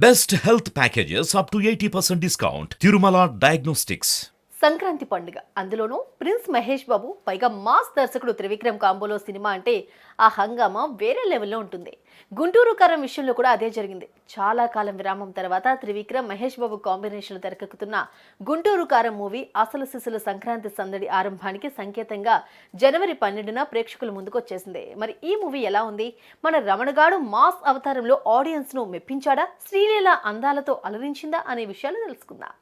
Best health packages up to 80% discount. Tirumala Diagnostics. Sankranti పండుగ. అందులోనూ prince Mahesh Babu పైగా మాస్ దర్శకుడు త్రివిక్రమ్ కాంబోలో సినిమా అంటే ఆ హంగామా వేరే లెవెల్లో ఉంటుంది. గుంటూరు కారం విషయంలో కూడా అదే జరిగింది. చాలా కాలం విరామం తర్వాత త్రివిక్రమ్ మహేష్ బాబు కాంబినేషన్లో తెరకెక్కుతున్న గుంటూరు కారం మూవీ అసలు సిసలు సంక్రాంతి సందడి ఆరంభానికి సంకేతంగా జనవరి పన్నెండున ప్రేక్షకుల ముందుకు వచ్చేసింది. మరి ఈ మూవీ ఎలా ఉంది? మన రమణగాడు మాస్ అవతారంలో ఆడియన్స్ను మెప్పించాడా? శ్రీలీల అందాలతో అలరించిందా? అనే విషయాలు తెలుసుకుందాం.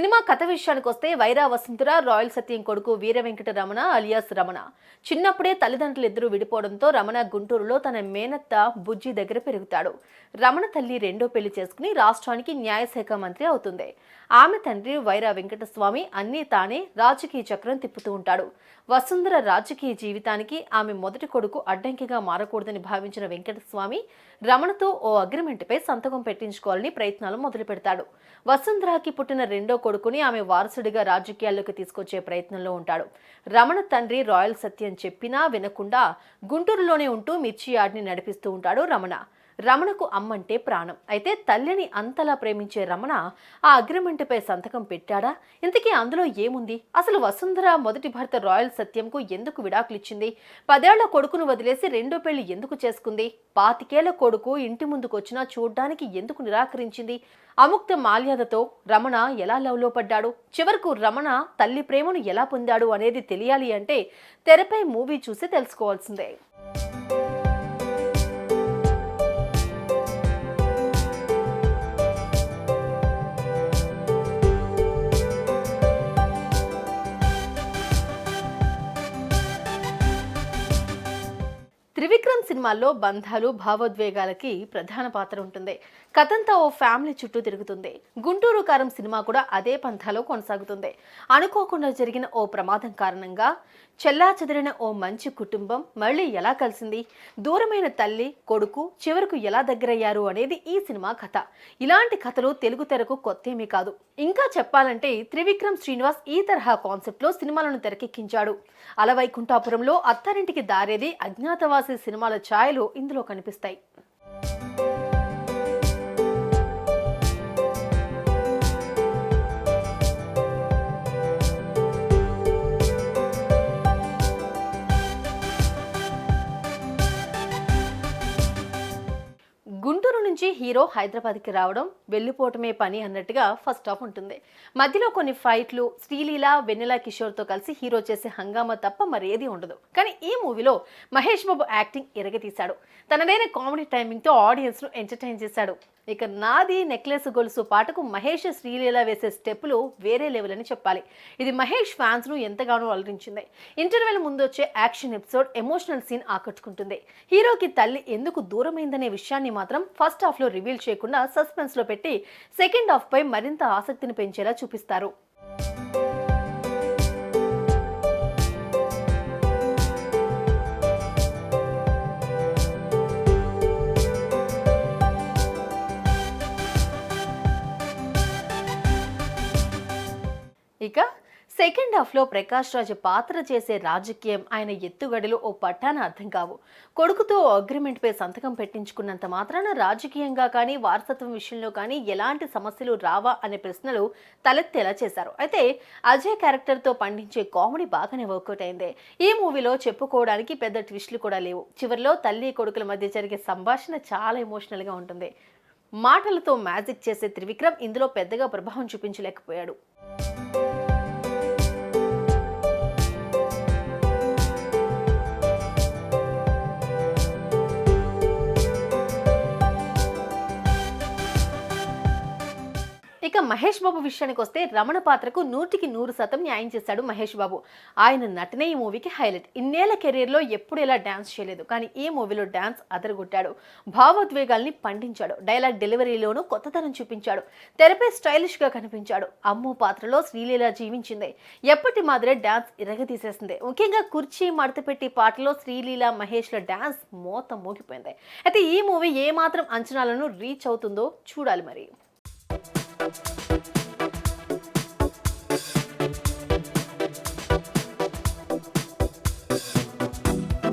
సినిమా కథ విషయానికి వస్తే వైరా వసుంధర రాయల్ సత్యం కొడుకు వీర వెంకట రమణ అలియాస్ రమణ. చిన్నప్పుడే తల్లిదండ్రులు ఇద్దరు విడిపోవడంతో రమణ గుంటూరులో తన మేనత్త బుజ్జి దగ్గర పెరుగుతాడు. రమణ తల్లి రెండో పెళ్ళి చేసుకుని రాష్ట్రానికి న్యాయశాఖ మంత్రి అవుతుంది. ఆమె తండ్రి వైరా వెంకటస్వామి అన్నీ తానే రాజకీయ చక్రం తిప్పుతూ ఉంటాడు. వసుంధర రాజకీయ జీవితానికి ఆమె మొదటి కొడుకు అడ్డంకిగా మారకూడదని భావించిన వెంకటస్వామి రమణతో ఓ అగ్రిమెంట్పై సంతకం పెట్టించుకోవాలని ప్రయత్నాలు మొదలు పెడతాడు వసుంధరాకి పుట్టిన రెండో కొడుకుని ఆమె వారసుడిగా రాజకీయాల్లోకి తీసుకొచ్చే ప్రయత్నంలో ఉంటాడు. రమణ తండ్రి రాయల్ సత్యం చెప్పినా వినకుండా గుంటూరులోనే ఉంటూ మిర్చి యార్డ్ని నడిపిస్తూ ఉంటాడు రమణ. రమణకు అమ్మంటే ప్రాణం. అయితే తల్లిని అంతలా ప్రేమించే రమణ ఆ అగ్రిమెంట్పై సంతకం పెట్టాడా? ఇంతకీ అందులో ఏముంది? అసలు వసుంధర మొదటి భర్త రాయల్ సత్యంకు ఎందుకు విడాకులిచ్చింది? పదేళ్ళ కొడుకును వదిలేసి రెండో పెళ్ళి ఎందుకు చేసుకుంది? పాతికేళ్ళ కొడుకు ఇంటి ముందుకొచ్చినా చూడ్డానికి ఎందుకు నిరాకరించింది? అముక్త మాల్యాదతో రమణ ఎలా లవ్లో పడ్డాడు? చివరకు రమణ తల్లి ప్రేమను ఎలా పొందాడు అనేది తెలియాలి అంటే తెరపై మూవీ చూసి తెలుసుకోవాల్సిందే. సినిమాల్లో బంధాలు భావోద్వేగాలకి ప్రధాన పాత్ర ఉంటుంది. కథంతా ఓ ఫ్యామిలీ చుట్టూ తిరుగుతుంది. గుంటూరు కారం సినిమా కూడా అదే పంథాలో కొనసాగుతుంది. అనుకోకుండా జరిగిన ఓ ప్రమాదం కారణంగా చెల్లా చెదిరిన ఓ మంచి కుటుంబం మళ్ళీ ఎలా కలిసింది? దూరమైన తల్లి కొడుకు చివరకు ఎలా దగ్గరయ్యారు అనేది ఈ సినిమా కథ. ఇలాంటి కథలు తెలుగు తెరకు కొత్తేమీ కాదు. ఇంకా చెప్పాలంటే త్రివిక్రమ్ శ్రీనివాస్ ఈ తరహా కాన్సెప్ట్లో సినిమాలను తెరకెక్కించాడు. అలవైకుంఠాపురంలో అత్తారింటికి దారేది అజ్ఞాతవాసి సినిమాల ఛాయలు ఇందులో కనిపిస్తాయి. హీరో హైదరాబాద్కి రావడం వెళ్ళిపోవటమే పని అన్నట్టుగా ఫస్ట్ హాఫ్ ఉంటుంది. మధ్యలో కొన్ని ఫైట్లు శ్రీలీల వెన్నెల కిషోర్తో కలిసి హీరో చేసే హంగామా తప్ప మరేది ఉండదు. కానీ ఈ మూవీలో మహేష్ బాబు యాక్టింగ్ ఎరగతీశాడు తనదైన కామెడీ టైమింగ్తో ఆడియన్స్ను ఎంటర్టైన్ చేశాడు. ఇక నాది నెక్లెస్ గొలుసు పాటకు మహేష్ శ్రీలీల వేసే స్టెప్పులు వేరే లెవెల్ అని చెప్పాలి. ఇది మహేష్ ఫ్యాన్స్ను ఎంతగానో అలరించింది. ఇంటర్వెల్ ముందు వచ్చే యాక్షన్ ఎపిసోడ్ ఎమోషనల్ సీన్ ఆకట్టుకుంటుంది. హీరోకి తల్లి ఎందుకు దూరమైందనే విషయాన్ని మాత్రం ఫస్ట్ హాఫ్లో రివీల్ చేయకుండా సస్పెన్స్లో పెట్టి సెకండ్ హాఫ్పై మరింత ఆసక్తిని పెంచేలా చూపిస్తారు. సెకండ్ హాఫ్లో ప్రకాష్ రాజ్ పాత్ర చేసే రాజకీయం ఆయన ఎత్తుగడలు ఓ పట్టాన అర్థం కావు. కొడుకుతో అగ్రిమెంట్పై సంతకం పెట్టించుకున్నంత మాత్రాన రాజకీయంగా కానీ వారసత్వం విషయంలో కానీ ఎలాంటి సమస్యలు రావా అనే ప్రశ్నలు తలెత్తేలా చేశారు. అయితే అజయ్ క్యారెక్టర్తో పండించే కామెడీ బాగానే వర్కౌట్ అయింది. ఈ మూవీలో చెప్పుకోవడానికి పెద్ద ట్విస్టులు కూడా లేవు. చివరిలో తల్లి కొడుకుల మధ్య జరిగే సంభాషణ చాలా ఎమోషనల్గా ఉంటుంది. మాటలతో మ్యాజిక్ చేసే త్రివిక్రమ్ ఇందులో పెద్దగా ప్రభావం చూపించలేకపోయాడు. ఇక మహేష్ బాబు విషయానికి వస్తే రమణ పాత్రకు నూటికి నూరు శాతం న్యాయం చేశాడు మహేష్ బాబు. ఆయన నటనే ఈ మూవీకి హైలైట్. ఇన్నేళ్ళ కెరీర్లో ఎప్పుడు ఇలా డ్యాన్స్ చేయలేదు. కానీ ఈ మూవీలో డ్యాన్స్ అదరగొట్టాడు. భావోద్వేగాల్ని పండించాడు. డైలాగ్ డెలివరీలోనూ కొత్తతనం చూపించాడు. తెరపై స్టైలిష్గా కనిపించాడు. అమ్ము పాత్రలో శ్రీలీల జీవించింది. ఎప్పటి మాదిరే డ్యాన్స్ ఇరగదీసేసింది ముఖ్యంగా కుర్చీ మడతపెట్టి పాటలో శ్రీలీల మహేష్ల డ్యాన్స్ మోత మోగిపోయింది. అయితే ఈ మూవీ ఏ మాత్రం అంచనాలను రీచ్ అవుతుందో చూడాలి మరి. Thank you.